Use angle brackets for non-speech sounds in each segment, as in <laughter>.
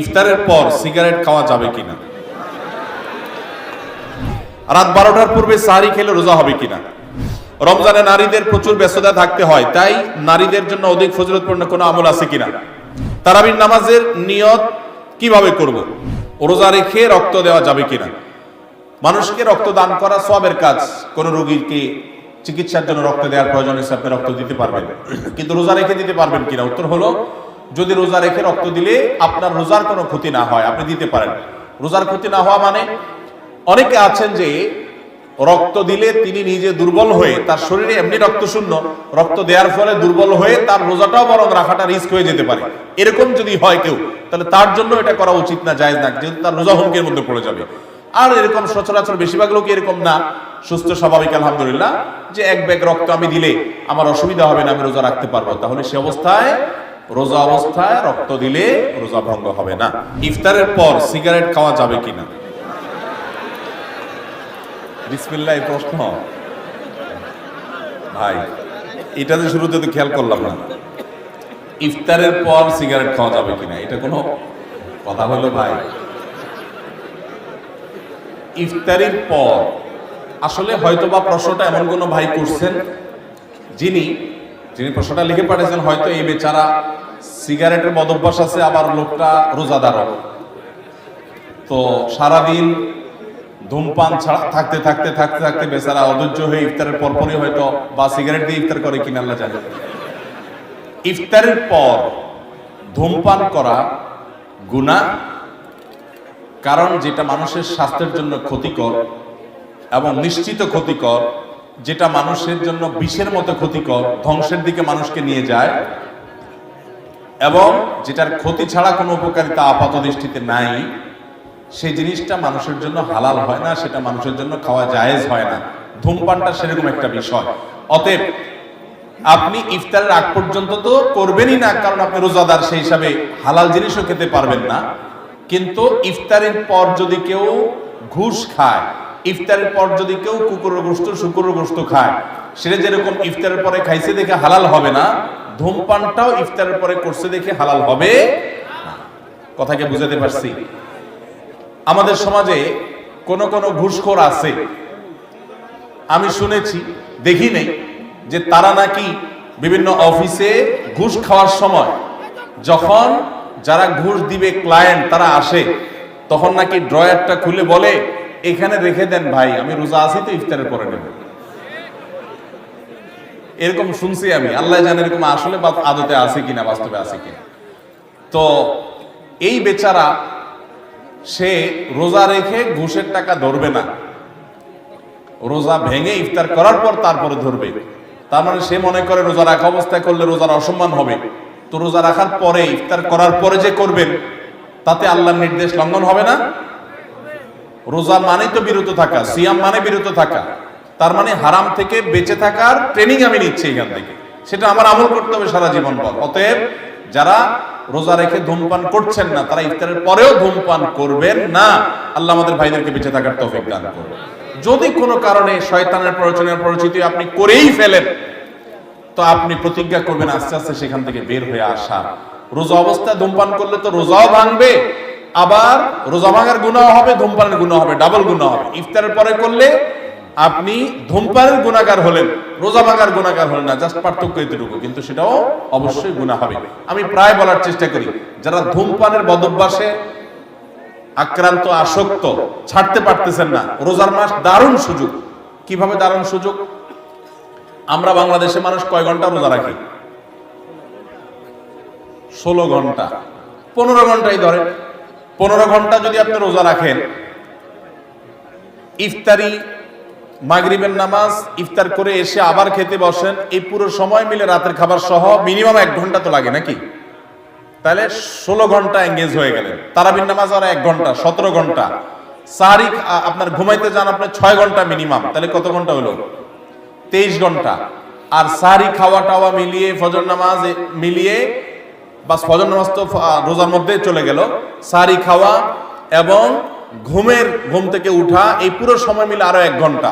ইফতারের পর সিগারেট খাওয়া যাবে কিনা? রাত বারোটার পূর্বে সাহারি খেলে রোজা হবে কিনা? রমজানে নারীদের প্রচুর ব্যস্ততা থাকতে হয়, তাই নারীদের জন্য অধিক ফজিলতপূর্ণ কোনো আমল আছে কিনা? তারাবির নামাজের নিয়ত কীভাবে করব? রোজা রেখে রক্ত দেওয়া যাবে কিনা? মানুষকে রক্ত দান করা সবের কাজ। কোন রোগীকে চিকিৎসার জন্য রক্ত দেওয়ার প্রয়োজন হিসেবে রক্ত দিতে পারবেন। কিন্তু রোজা রেখে দিতে পারবেন কিনা? উত্তর হলো যদি রোজা রেখে রক্ত দিলে আপনার রোজার কোনো ক্ষতি না হয়, আপনি দিতে পারেন। রোজার ক্ষতি না হওয়া মানে? অনেকে আছেন যে রক্ত দিলে তিনি নিজে দুর্বল হয়ে, তার শরীরে এমনি রক্ত শূন্য, রক্ত দেওয়ার ফলে দুর্বল হয়ে তার রোজাটাও বরং রাখাটা রিস্ক হয়ে যেতে পারে। এরকম যদি হয় কেউ, তাহলে তার জন্য এটা করা উচিত না, জায়েজ না, যেহেতু তার রোজা হুমকির মধ্যে পড়ে যাবে। আর এরকম সচরাচর বেশিরভাগ লোক এরকম না। সুস্থ, স্বাভাবিক, আলহামদুলিল্লাহ, যে এক ব্যাগ রক্ত আমি দিলে আমার অসুবিধা হবে না, আমি রোজা রাখতে পারব। তাহলে সে অবস্থায় রোজা অবস্থায় রক্ত দিলে রোজা ভঙ্গ হবে না। ইফতারের পর সিগারেট খাওয়া যাবে কিনা? বিসমিল্লাহ প্রশ্ন। ভাই, এটা যে শুরুতে তো খেয়াল করলাম না। ইফতারের পর সিগারেট খাওয়া যাবে কিনা, এটা কোনো কথা হলো ভাই? ইফতারির পর, আসলে হয়তোবা প্রশ্নটা এমন কোনো ভাই করছেন যিনি যিনি প্রশ্নটা লিখে পাঠিয়েছেন, হয়তো এই বেচারা সিগারেটের বদভ্যাস আছে, আবার লোকটা রোজাদারও। তো সারাদিন ধূমপান ছাড়া থাকতে থাকতে থাকতে থাকতে বেচারা অধৈর্য হয়ে ইফতারের পরপরই হয়তো বা সিগারেট দিয়ে ইফতার করে কিনা, আল্লাহ জানে। ইফতারের পর ধূমপান করা গুনাহ, কারণ যেটা মানুষের স্বাস্থ্যের জন্য ক্ষতিকর এবং নিশ্চিত ক্ষতিকর যেটা মানুষের জন্য বিষের মতো ক্ষতিকর, ধ্বংসের দিকে মানুষকে নিয়ে যায়, এবং যেটার ক্ষতি ছাড়া কোনো উপকারিতা আপাত দৃষ্টিতে নাই, সেই জিনিসটা মানুষের জন্য হালাল হয় না, সেটা মানুষের জন্য খাওয়া জায়েজ হয় না। ধূমপানটা সেরকম একটা বিষয়। অতএব আপনি ইফতারের আগ পর্যন্ত তো করবেনই না, কারণ আপনি রোজাদার, সেই হিসাবে হালাল জিনিসও খেতে পারবেন না। কিন্তু ইফতারের পর যদি কেউ ঘুষ খায় ইফতারের পর যদি কেউ কুকুরের গোস্ত শুকুরের গোস্ত খায় সেটা যেরকম ইফতারের পরে খাইছে দেখে হালাল হবে না, ধূমপানটাও ইফতারের পরে করছে দেখে হালাল হবে। কথাকে বুঝাতে পারছি আমাদের সমাজে কোন কোন ঘুষখোর আছে আমি শুনেছি, দেখি নেই, যে তারা নাকি বিভিন্ন অফিসে ঘুষ খাওয়ার সময় যখন যারা ঘুষ দিবে ক্লায়েন্ট তারা আসে, তখন নাকি ড্রয়ারটা খুলে বলে এখানে রেখে দেন, ভাই, আমি রোজা আছি তো ইফতারের পরে নেব। এরকম শুনছি আমি। আল্লাহ জানে এরকম আসলে আদতে আছে কিনা, বাস্তবে আছে কিনা। তো এই বেচারা, সে রোজা রেখে ঘুষের টাকা ধরবে না। রোজা ভেঙে ইফতার করার পর তারপরে ধরবে। তার মানে সে মনে করে রোজা রাখা অবস্থায় করলে রোজার অসম্মান হবে। তো রোজা রাখার পরে, ইফতার করার পরে যে করবেন, তাতে আল্লাহর নির্দেশ লঙ্ঘন হবে না। রোজা মানে তো বিরত থাকা, সিয়াম মানে বিরত থাকা। তার মানে হারাম থেকে বেঁচে থাকার ট্রেনিং আমি নিচ্ছি এখান থেকে। সেটা আমার আমল করতে হবে সারা জীবন পর। অতএব যারা রোজা রেখে ধূমপান করছেন না, তারা ইফতারের পরেও ধূমপান করবেন না। আল্লাহ আমাদের ভাইদেরকে বেঁচে থাকার তৌফিক দান করবে যদি কোনো কারণে শয়তানের প্ররোচনার পরিচিতি আপনি করেই ফেলেন, তো আপনি প্রতিজ্ঞা করবেন আস্তে আস্তে সেখান থেকে বের হয়ে আসা। রোজা অবস্থায় ধূমপান করলে তো রোজাও ভাঙবে আবার রোজা ভাঙার গুণাও হবে, ধূমপানের গুণা হবে ডাবল গুণা হবে। ইফতারের পরে করলে আপনি ধূমপানের গুণাগার হলেন রোজা ভাঙার গুণাগার হলেন না জাস্ট পার্থক্য এতটুকু, কিন্তু সেটাও অবশ্যই গুণা হবে। আমি প্রায় বলার চেষ্টা করি, যারা ধূমপানের বদভ্যাসে আক্রান্ত, আসক্ত, ছাড়তে পারতেছেন না, রোজার মাস দারুণ সুযোগ। কীভাবে দারুণ সুযোগ? আমরা বাংলাদেশে মানুষ কয় ঘণ্টা রোজা রাখি? ষোলো ঘণ্টা, পনেরো ঘন্টাই ধরে পনেরো ঘণ্টা যদি আপনি রোজা রাখেন, ইফতারি, মাগরিবের নামাজ, ইফতার করে এসে আবার খেতে বসেন, এই পুরো সময় মিলে রাতের খাবার সহ মিনিমাম এক ঘণ্টা তো লাগে নাকি? তাহলে ষোলো ঘণ্টা এঙ্গেজ হয়ে গেলেন। তারাবিন নামাজ আর এক ঘণ্টা, সতেরো ঘণ্টা। সাহারি আপনার ঘুমাইতে যান আপনার ছয় ঘণ্টা মিনিমাম। তাহলে কত ঘণ্টা হলো? তেইশ ঘণ্টা। আর সাহারি খাওয়া টাওয়া মিলিয়ে ফজর নামাজ মিলিয়ে বাস ফজর নামাজ তো রোজার মধ্যে চলে গেল। সারি খাওয়া এবং ঘুমের, ঘুম থেকে উঠা, এই পুরো সময় মিলে আরও এক ঘণ্টা।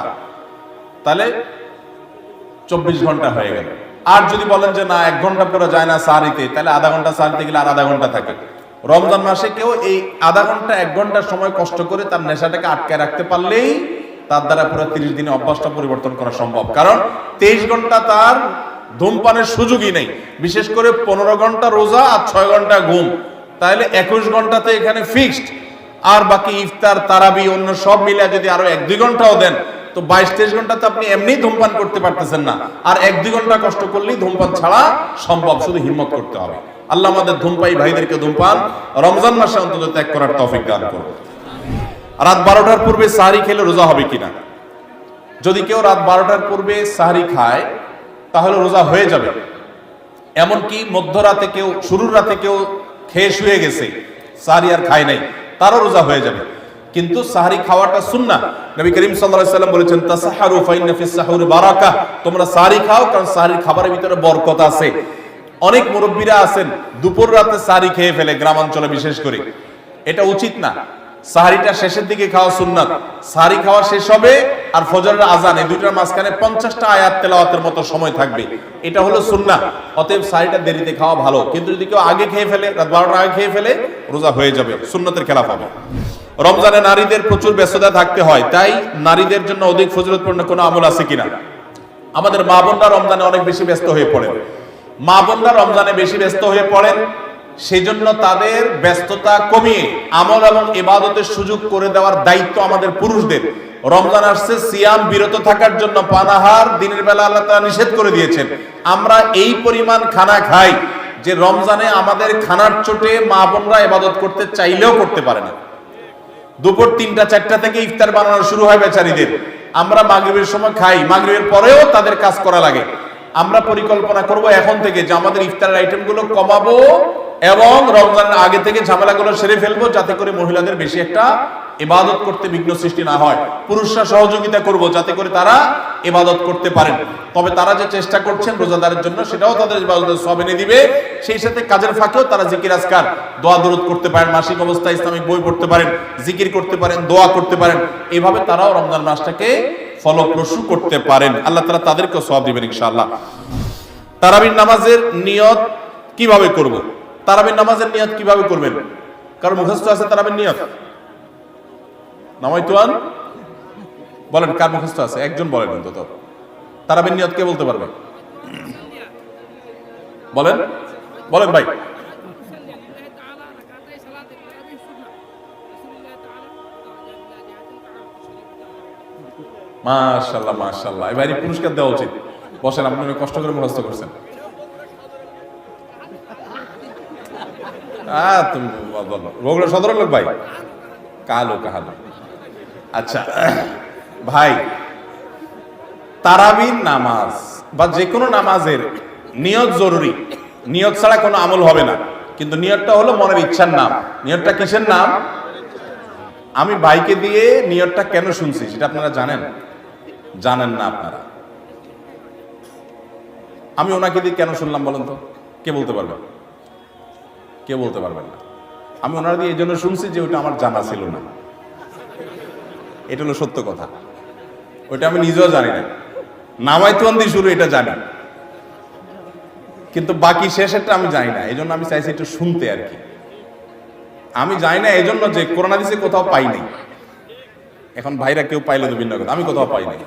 তাহলে চব্বিশ ঘণ্টা হয়ে গেল। আর যদি বলেন যে না, এক ঘণ্টা পরে যায় না সারিতে, তাহলে আধা ঘণ্টা সারিতে গেলে আর আধা ঘণ্টা থাকে। রমজান মাসে কেউ এই আধা ঘণ্টা, এক ঘণ্টা সময় কষ্ট করে তার নেশাটাকে আটকে রাখতে পারলেই তার দ্বারা পুরো তিরিশ দিনে অভ্যাসটা পরিবর্তন করা সম্ভব। কারণ তেইশ ঘণ্টা তার ধূমপানের সুযোগই নেই। বিশেষ করে পনেরো ঘণ্টা রোজা আর ছয় ঘণ্টা ঘুম। তাহলে একুশ ঘন্টাতে এখানে ফিক্সড আর বাকি ইফতার, তারাবি, অন্য সব মিলে যদি আরও এক দুই ঘন্টাও দেন, তো বাইশ তেইশ ঘন্টাতে আপনি এমনি ধূমপান করতে পারতেছেন না। আর এক দুই ঘণ্টা কষ্ট করলেই ধূমপান ছাড়া সম্ভব, শুধু হিম্মত করতে হবে। আল্লাহ আমাদের ধূমপাই ভাইদেরকে ধূমপান রমজান মাসে অন্তত ত্যাগ করার তৌফিক দান করুন। রাত বারোটার পূর্বে সাহারি খেলে রোজা হবে কিনা? যদি কেউ রাত বারোটার পূর্বে সাহারি খায় তাহলে রোজা হয়ে যাবে। এমনকি মধ্যরাতে কেউ, শুরুর রাতে কেউ খেয়ে শুয়ে গেছে, সাহারি আর খায় নাই, তারও রোজা হয়ে যাবে। কিন্তু সাহারি খাওয়াটা সুন্না নবী করিম সাল্লাম বলেছেন বারাকা। তোমরা সাহারি খাও, কারণ সাহারির খাবারের ভিতরে বরকত আছে। অনেক মুরব্বীরা আছেন, দুপুর রাতে সাহারি খেয়ে ফেলে গ্রামাঞ্চলে বিশেষ করে। এটা উচিত না। সাহারিটা শেষের দিকে খাওয়া সুন্নাত। সাহারি খাওয়া শেষ হবে আর ফজরের আজান, এই দুইটার মাঝখানে পঞ্চাশটা আয়াত তেলাওয়াতের মতো সময় থাকবে। এটা হলো সুন্না অতএব সাহারিটা দেরিতে খাওয়া ভালো। কিন্তু যদি কেউ আগে খেয়ে ফেলে, রাত বারোটার আগে খেয়ে ফেলে, রোজা হয়ে যাবে, সুন্নতের খেলাফ হবে। রমজানে নারীদের প্রচুর ব্যস্ততা থাকতে হয়, তাই নারীদের জন্য অধিক ফজরতপূর্ণ কোনো আমল আছে কিনা? আমাদের মা বোনরা রমজানে অনেক বেশি ব্যস্ত হয়ে পড়েন। মা বোনরা রমজানে বেশি ব্যস্ত হয়ে পড়েন সেই জন্য তাদের ব্যস্ততা কমিয়ে আমল এবং ইবাদতের সুযোগ করে দেওয়ার দায়িত্ব আমাদের পুরুষদের। রমজান আসছে, সিয়াম বিরত থাকার জন্য পানাহার দিনের বেলা আল্লাহ তাআলা নিষেধ করে দিয়েছেন। আমরা এই পরিমাণ খানা খাই যে রমজানে আমাদের খানার চোটে মা বোনরা ইবাদত করতে চাইলেও করতে পারে না। দুপুর তিনটা, চারটা থেকে ইফতার বানানো শুরু হয় বেচারিদের। আমরা মাগরিবের সময় খাই, মাগরিবের পরেও তাদের কাজ করা লাগে। আমরা পরিকল্পনা করব এখন থেকে যে আমাদের ইফতারের আইটেমগুলো কমাবো এবং রমজানের আগে থেকে ঝামেলাগুলো সেরে ফেলব, যাতে করে মহিলাদের বেশি একটা ইবাদত করতে বিঘ্ন সৃষ্টি না হয়। পুরুষরা সহযোগিতা করব, যাতে করে তারা ইবাদত করতে পারেন। তবে তারা যে চেষ্টা করছেন রোজাদারের জন্য, সেটাও তাদের ইবাদতের সব এনে দিবে। সেই সাথে কাজের ফাঁকেও তারা জিকির আজকার, দোয়া দরুদ করতে পারেন, মাসিক অবস্থায় ইসলামিক বই পড়তে পারেন, জিকির করতে পারেন, দোয়া করতে পারেন। এইভাবে তারাও রমজান মাসটাকে ফলপ্রসূ করতে পারেন। আল্লাহ তারা তাদেরকেও সব দিবেন ইনশাআল্লাহ। তারাবির নামাজের নিয়ত কীভাবে করব? তারাবির নামাজের নিয়াত কীভাবে করবেন? কারণ মুখস্থ আছে তারাবির নিয়াত? নামাই তোয়ান বলেন, কার মুখস্থ আছে? একজন বলেন অন্তত। তারাবির নিয়াত কে বলতে পারবে? বলেন বলেন ভাই। মাশাল্লাহ মাশাল্লাহ। এবারে পুরস্কার দেওয়া উচিত। বসেন, আপনি কষ্ট করে মুখস্থ করছেন। তুমি বলো। বগুড়া লোক ভাই। কালো কাহালো আচ্ছা ভাই, তারাবির নামাজ বা যে কোনো নামাজের নিয়ত জরুরি। নিয়ত ছাড়া কোনো আমল হবে না। কিন্তু নিয়তটা হলো মনের ইচ্ছার নাম। নিয়তটা কিসের নাম? আমি ভাইকে দিয়ে নিয়তটা কেন শুনছি সেটা আপনারা জানেন? জানেন না আপনারা। আমি ওনাকে দিয়ে কেন শুনলাম বলেন তো? কে বলতে পারবেন কে বলতে পারবেন না। আমি ওনার দিয়ে এই জন্য শুনছি যে ওটা আমার জানা ছিল না। এটা হলো সত্য কথা। ওইটা আমি নিজেও জানি না। নামাই তো দিয়ে শুরু, এটা জানি কিন্তু বাকি শেষেরটা আমি জানি না। এই জন্য আমি চাইছি একটু শুনতে আর কি। আমি জানি না এই জন্য যে করোনা দিছে কোথাও পাই নাই। এখন ভাইরা কেউ পাইলে তো ভিন্ন কথা। আমি কোথাও পাই নাই।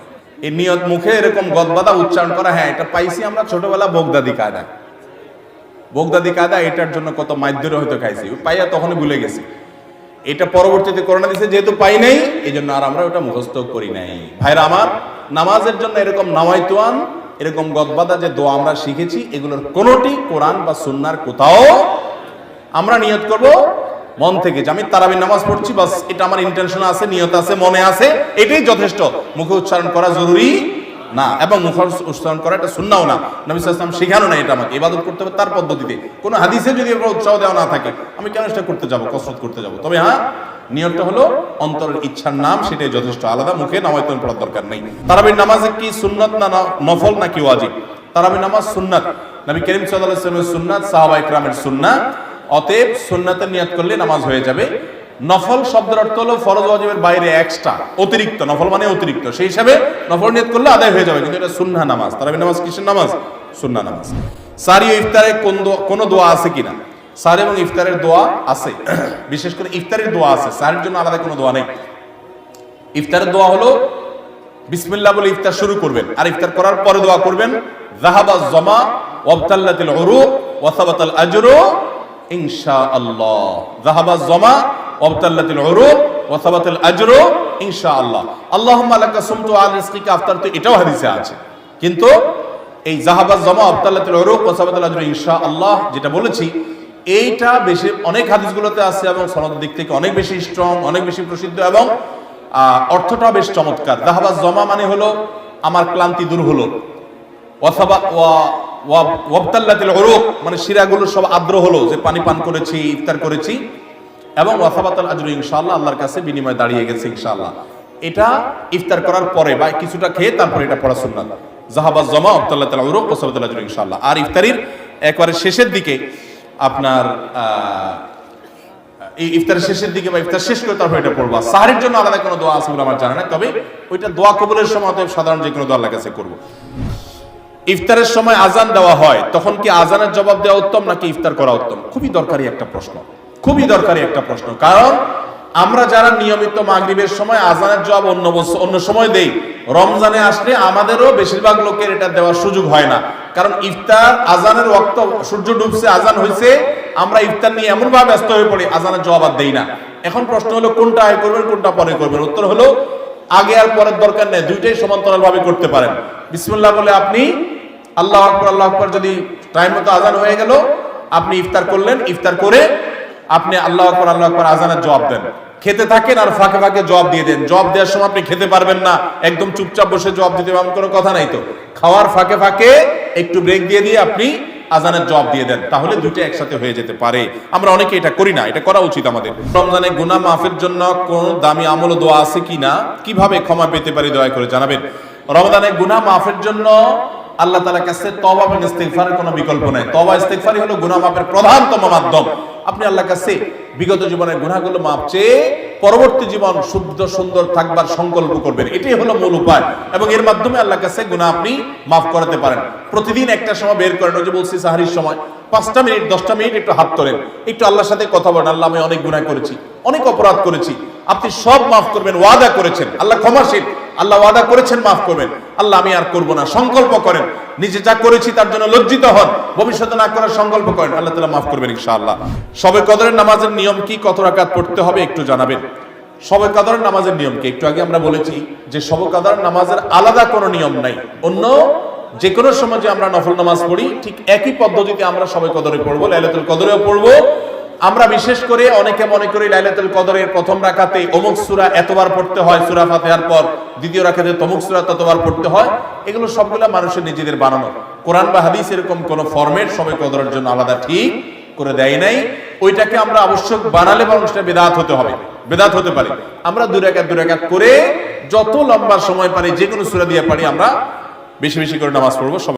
এই নিয়ত মুখে এরকম গদবাদা উচ্চারণ করা হ্যাঁ এটা পাইছি আমরা ছোটবেলা বগদাদি কায়দা বগদাদি কাদা এটার জন্য কত মাধ্যরে হয়তো খাইছি। পাইয়া তখনই ভুলে গেছি। এটা পরবর্তীতে করোনা দিছে, যেহেতু পাই নাই এই জন্য আর আমরা ওটা মুখস্থ করি নাই। ভাইরা আমার, নামাজের জন্য এরকম নামাইতুয়ান এরকম গদবাদা যে দোয়া আমরা শিখেছি, এগুলোর কোনোটি কোরআন বা সুন্নার কোথাও আমরা নিয়ত করব, মন থেকে যে আমি তারাবির নামাজ পড়ছি, বাস এটা আমার ইন্টেনশন আছে, নিয়ত আছে, মনে আছে, এটাই যথেষ্ট। মুখে উচ্চারণ করা জরুরি। না, এবং মুখ উচ্চারণ করা এটা শুননাও না। নবী সাল্লাম শেখানো না এটা আমাকে, ইবাদত করতে হবে তার পদ্ধতিতে। কোনো হাদিসে যদি উৎসাহ দেওয়া না থাকে, আমি কেন সেটা করতে যাব, কসরত করতে যাব? তবে হ্যাঁ নিয়তটা হলো অন্তরের ইচ্ছার নাম, সেটাই যথেষ্ট আলাদা, মুখে নামায়তন পড়ার দরকার নেই। তারাবির নামাজে কি সুন্নত না নফল নাকি ওয়াজিব? তারাবির নামাজ সুন্নাত। নবী করিম ওয়াসাল্লামের সুন্নাত সাহাবা ইকরামের সুন্নাত। অতএব সুন্নাতের নিয়ত করলে নামাজ হয়ে যাবে। নফল শব্দের অর্থ হলো ফরজ ওয়াজিবের বাইরে এক্সট্রা অতিরিক্ত। নফল মানে অতিরিক্ত। সেই হিসাবে নফল নিয়ত করলে আদায় হয়ে যাবে, কিন্তু এটা সুন্নাহ নামাজ। তারাবি নামাজ কিসের নামাজ? সুন্নাহ নামাজ। সারি ইফতারে কোন কোনো দোয়া আছে কিনা? সার এবং ইফতারের দোয়া আছে। <clears throat> বিশেষ করে ইফতারের দোয়া আছে। সারের জন্য আলাদা কোনো দোয়া নেই। ইফতারের দোয়া হলো, বিসমিল্লাহ বলে ইফতার শুরু করবেন। আর ইফতার করার পরে দোয়া করবেন জাহাবা জমা ওয়াবতাল্লাতিল উরুক ওয়া সাবাতাল আজরু ইনশাআল্লাহ। জাহাবা জমা ওয়াবতাল্লাতিল উরুক ওয়া সাবাতাল আজরু ইনশাআল্লাহ। আল্লাহুম্মা লাকা সুমতু আল রিজকিকা আফতার তো এটাও হাদিসে আছে। কিন্তু এই জাহাবা জমা আবতাল্লাতুল উরুক ওয়া সাবাতাল আজরু ইনশাআল্লাহ যেটা বলেছি এইটা বেশি অনেক হাদিসগুলোতে আছে এবং সনদের দিক থেকে অনেক বেশি স্ট্রং অনেক বেশি প্রসিদ্ধ এবং আহ, অর্থটাও বেশ চমৎকার। জাহাবা জমা মানে হলো আমার ক্লান্তি দূর হলো। অথবা ওয়া- ওয়া- ওয়াবতাল্লাতিল উরুক মানে শিরাগুলো সব আর্দ্র হলো যে পানি পান করেছি ইফতার করেছি। এবং ওয়াসাবাতাল আজরু, ইনশাআল্লাহ আল্লাহর কাছে বিনিময় দাঁড়িয়ে গেছে, ইনশাআল্লাহ। এটা ইফতার করার পরে বা কিছুটা খেয়ে তারপরে এটা পড়া সুন্নাত। জাহাবাজ জমা আব্দুল্লাহ তাআলা উরুক ওয়াসাবাতাল আজরু, ইনশাআল্লাহ। আর ইফতারির একবারে শেষের দিকে আপনার এই ইফতারের শেষের দিকে বা ইফতার শেষ করে তারপর এটা পড়বা। সাহারির জন্য আলাদা কোনো দোয়া আছে বলে আমার জানা নাই, তবে ওইটা দোয়া কবুলের সময় অতএব সাধারণ যে কোনো দোয়া আল্লাহর কাছে করব। ইফতারের সময় আজান দেওয়া হয়, তখন কি আজানের জবাব দেওয়া উত্তম নাকি ইফতার করা উত্তম? খুবই দরকারি একটা প্রশ্ন। খুবই দরকারি একটা প্রশ্ন। কারণ আমরা যারা নিয়মিত মাগরিবের সময় আজানের জবাব অন্য বছর অন্য সময় দেই, রমজানে আসলে আমাদেরও বেশিরভাগ লোকের এটা দেওয়ার সুযোগ হয় না। কারণ ইফতার আজানের ওয়াক্ত সূর্য ডুবছে, আজান হয়েছে আমরা ইফতার নিয়ে এমন ভাবে ব্যস্ত হয়ে পড়ি, আজানের জবাব আর দেই না। এখন প্রশ্ন হলো, কোনটা আয় করবেন, কোনটা পরে করবেন? উত্তর হলো, আগে আর পরের দরকার নেই, দুইটাই সমান্তরালভাবে করতে পারেন। বিসমুল্লাহ বলে আপনি, আল্লাহ আকবর আল্লাহ আকবর যদি টাইম মতো আজান হয়ে গেল, আপনি ইফতার করলেন, ইফতার করে আপনি আল্লাহ আকবর আল্লাহ আকবর আজানের জবাব দেন। খেতে থাকেন আর ফাঁকে ফাঁকে জবাব দিয়ে দেন। জবাব দেওয়ার সময় আপনি খেতে পারবেন না। একদম চুপচাপ বসে জবাব দিতে এমন কোনো কথা নাই তো। খাওয়ার ফাঁকে ফাঁকে একটু ব্রেক দিয়ে দিয়ে আপনি আজানের জবাব দিয়ে দেন। তাহলে দুটো একসাথে হয়ে যেতে পারে। আমরা অনেকে এটা করি না, এটা করা উচিত আমাদের। রমজানে গুনাহ মাফের জন্য কোন দামি আমল দোয়া আছে কিনা? কীভাবে ক্ষমা পেতে পারি দয়া করে জানাবেন। রমজানে গুনাহ মাফের জন্য আল্লাহ তাআলার কাছে তওবা এবং ইস্তিগফারের কোনো বিকল্প নাই। তওবা, ইস্তিগফারই হলো গুনাহ মাফের প্রধানতম মাধ্যম। আপনি আল্লাহর কাছে বিগত জীবনের গুনাহগুলো মাপ চেয়ে পরবর্তী জীবন শুদ্ধ, সুন্দর থাকবার সংকল্প করবেন। এটাই হলো মূল উপায় এবং এর মাধ্যমে আল্লাহর কাছে গুনাহ আপনি মাফ করাতে পারেন। প্রতিদিন একটা সময় বের করেন, ওই যে বলছি সাহারির সময়। পাঁচটা মিনিট, দশটা মিনিট একটু হাত তোলেন। একটু আল্লাহর সাথে কথা বলেন, আল্লাহ আমি অনেক গুনাহ করেছি, অনেক অপরাধ করেছি। আপনি সব মাফ করবেন, ওয়াদা করেছেন। আল্লাহ ক্ষমাশীল। আল্লাহ ওয়াদা করেছেন, মাফ করবেন। আল্লাহ আমি আর করব না। সংকল্প করেন। নিজে যা করেছি তার জন্য লজ্জিত হন। ভবিষ্যতে না করার সংকল্প করেন। আল্লাহ তালা মাফ করবেন ইনশাআল্লাহ। সবে কদরের নামাজের নিয়ম কি কত রাকাত পড়তে হবে একটু জানাবেন। সবে কাদরের নামাজের নিয়ম কি? একটু আগে আমরা বলেছি যে সবে কাদরের নামাজের আলাদা কোনো নিয়ম নাই। অন্য যে কোনো সময় যে আমরা নফল নামাজ পড়ি, ঠিক একই পদ্ধতিতে আমরা সবে কদরে পড়ব, লাইলাতুল কদরেও পড়ব। আমরা বিশেষ করে অনেকে মনে করি লাইলাতুল কদরের প্রথম রাকাতে অমুক সূরা এতবার পড়তে হয়, সূরা ফাতিহার পর দ্বিতীয় রাকাতে তমুক সূরা ততবার পড়তে হয়। এগুলো সবগুলা মানুষের নিজেদের বানানো। কোরআন বা হাদিস এরকম কোন ফরম্যাট সবে কদরের জন্য আলাদা ঠিক করে দেয় নাই। ওইটাকে আমরা আবশ্যক বানালে মানুষটা বেদাত হতে হবে। বেদাত হতে পারে। আমরা দুই রাকাত দুই রাকাত করে যত লম্বা সময় পারি যে কোনো সূরা দিয়ে পারি, আমরা বেশি বেশি করে নামাজ পড়ব। সবাই